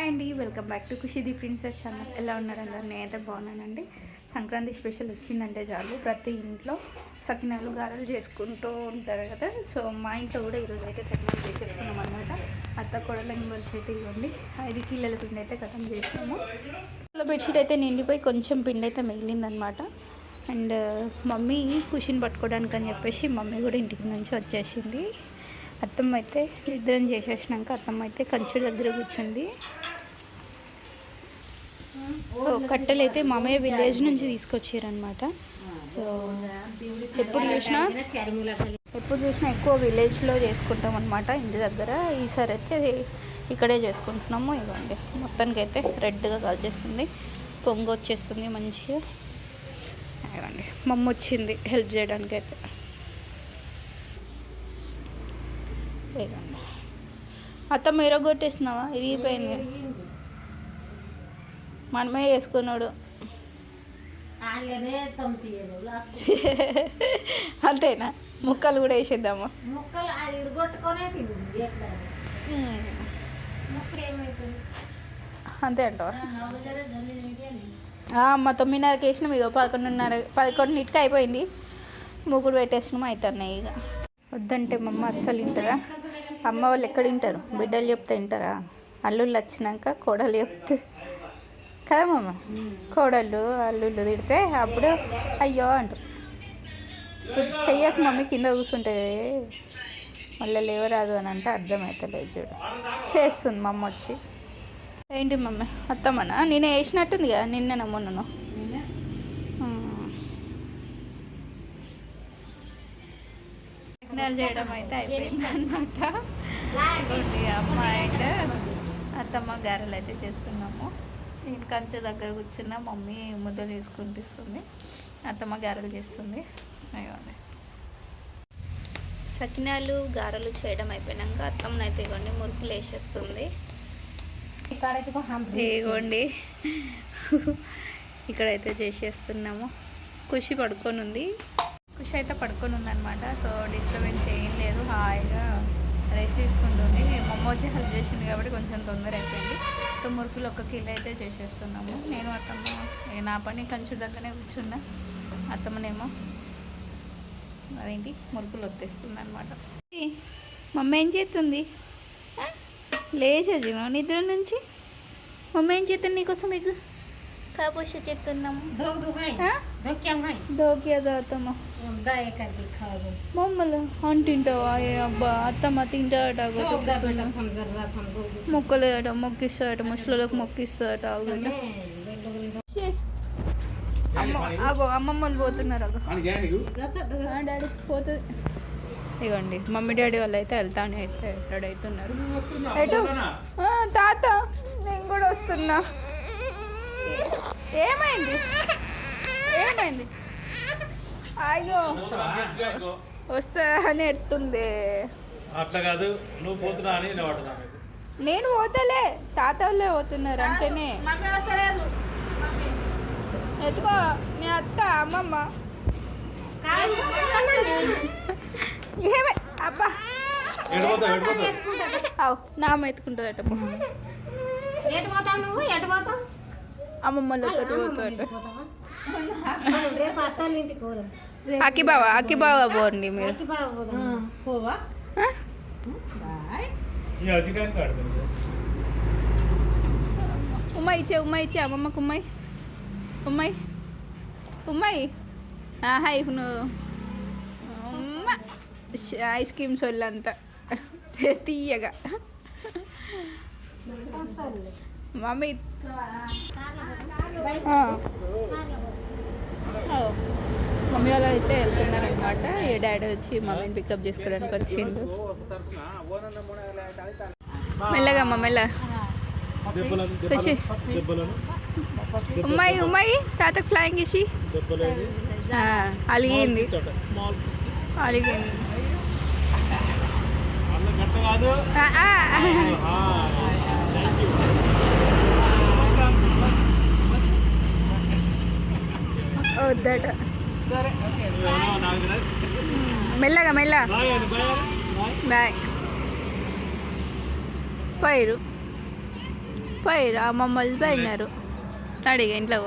Hi అండి welcome back to ఖుషిది princess channel. ఎలా ఉన్నారు అందరు? నేనైతే బాగున్నానండి. సంక్రాంతి స్పెషల్ వచ్చిందంటే చాలు. ప్రతి ఇంట్లో సకినాలు గారెలు చేసుకుంటూ ఉంటారు కదా. సో మా ఇంట్లో కూడా ఈరోజు అయితే సకినాలు చేసేస్తున్నాం అనమాట అత్త కొడల ఇంబల్స్ అయితే ఇవ్వండి. ఐదు కిలోల పిండి అయితే కథం చేసినాము ఇలా బెడ్షీట్ అయితే నిండిపోయి కొంచెం పిండి అయితే మిగిలిందనమాట అండ్ మమ్మీ కుషిని పట్టుకోవడానికి అని చెప్పేసి మమ్మీ కూడా ఇంటికి నుంచి వచ్చేసింది. అత్తమ్మ అయితే నిద్రం చేసేసినాక అత్తమ్మ అయితే కంచు దగ్గర కూర్చుంది. సో కట్టెలు అయితే మామయ్య విలేజ్ నుంచి తీసుకొచ్చారనమాట సో ఎప్పుడు చూసినా ఎప్పుడు చూసినా ఎక్కువ విలేజ్లో చేసుకుంటాం అనమాట ఇంటి దగ్గర. ఈసారి అయితే ఇక్కడే చేసుకుంటున్నాము. ఇవ్వండి మొత్తానికి అయితే రెడ్గా కాల్చేస్తుంది పొంగు వచ్చేస్తుంది మంచిగా. ఇవ్వండి మమ్మ వచ్చింది హెల్ప్ చేయడానికి అయితే అత్త మీరు కొట్టేస్తున్నావా ఇరిగిపోయింది. మనమే వేసుకున్నాడు అంతేనా? ముక్కలు కూడా వేసేద్దామా. ముక్కలు అంతే అంటావా? మా తొమ్మిదిన్నరకి వేసినాం ఇక పదకొండున్నర పదకొండున్నరకి అయిపోయింది. మూకుడు పెట్టేసినాం అవుతున్నాయి ఇక వద్దంటే మా అమ్మ అస్సలు వింటారా అమ్మ వాళ్ళు ఎక్కడ వింటారు బిడ్డలు చెప్తే వింటారా? అల్లుళ్ళు వచ్చినాక కోడలు చెప్తే. కదా మమ్మ కోడళ్ళు అల్లుళ్ళు తిడితే అప్పుడు అయ్యో అంటారు. ఇప్పుడు చెయ్యక మమ్మీ కింద కూర్చుంటే మళ్ళీ లేవరాదు అని అంటే అర్థమవుతలేదు చూడు. చేస్తుంది మమ్మ వచ్చి. ఏంటి మమ్మీ అత్తమ్మనా? నేను వేసినట్టుంది కదా నిన్న నమ్మున్నాను సిగ్నల్ చేయడం అయితే అయిపోయింది అనమాట అమ్మ అండ్ అత్తమ్మ గారెలు అయితే చేస్తున్నాము. నేను కంచె దగ్గర కూర్చున్న మమ్మీ ముద్దలు తీసుకుంటిస్తుంది అత్తమ్మ గారెలు చేస్తుంది. అయ్యోండి సకినాలు గారెలు చేయడం అయిపోయినాక అత్తమ్మనైతే ఇవ్వండి మురుకులు వేసేస్తుంది. ఇదిగోండి. ఇక్కడైతే చేసేస్తున్నాము. ఖుషి పడుకొని ఉంది. ఖుషి అయితే పడుకొని ఉందన్నమాట సో డిస్టర్బెన్స్ తీసుకుంటుంది మమ్మ వచ్చి హెల్ప్ చేసింది కాబట్టి కొంచెం తొందర అయిపోయింది సో మురుకులు ఒక కిలో అయితే చేసేస్తున్నాము నేను అత్తమ్మ నా పని కంచు దగ్గరనే కూర్చున్నా అత్తమ్మనేమో అదేంటి మురుకులు వచ్చేస్తుంది అనమాట మమ్మ ఏం చేస్తుంది లేచజీ నిద్ర నుంచి మమ్మ ఏం చేస్తుంది నీకోసం మీకు కాపోస చేస్తున్నాము దోక్యా చదువుతాము మమ్మల్ని అని ఏ అబ్బా అత్తమ్మ తింటాడట మొక్కలేదట మొక్కిస్తాడట ముసలిలోకి మొక్కిస్తాడట ఆగుట అగో అమ్మమ్మలు పోతున్నారు అగో డాడీ. పోతుంది. ఇగోండి మమ్మీ డాడీ వాళ్ళు అయితే వెళ్తాను అయితే రెడీ అవుతున్నారు. తాత నేను కూడా వస్తున్నా. ఏమైంది? ఏమైంది? అయ్యో వస్తా అని ఎడుతుంది. అట్లా కాదు నువ్వు పోతున్నా అని నేను పోతలే తాత వాళ్ళే పోతున్నారు అంటేనే. ఎత్తుకో నీ అత్త అమ్మమ్మ. ఏమే అబ్బా. అవు నామ ఎత్తుకుంటుందట అమ్మమ్మలతో పోతుందట రేపు అత్తాల ఇంటికి పోదాం బావ అకి బావ పోండి మీరు. అక్కి బాగా పోదాం పోవా? ఈ ఆడుతుంది ఉమ్మాయి ఇచ్చే ఉమ్మాయి ఇచ్చే అమ్మమ్మకు ఉమ్మాయి. ఉమ్మాయి. ఉమ్మాయి. హాయ్ నువ్వు ఉమ్మ. ఐస్ క్రీమ్స్ వాళ్ళంతా తీయగా. మమ్మీ. మమ్మీ వాళ్ళు అయితే వెళ్తున్నారు అనమాట ఏ డాడీ వచ్చి మమ్మీని పికప్ చేసుకోవడానికి వచ్చిండు. మెల్లగా అమ్మ మెల్ల. ఖుషి. ఉమ్మాయి ఉమ్మాయి. తాతకు ఫ్లయింగ్ ఆ, అలిగింది. అలిగింది. వద్దట. మెల్లగా మెల్ల. బాయ్ పైరు పోయిరా. అమ్మమ్మ వాళ్ళు పోయినారు. అడిగా ఇంట్లో.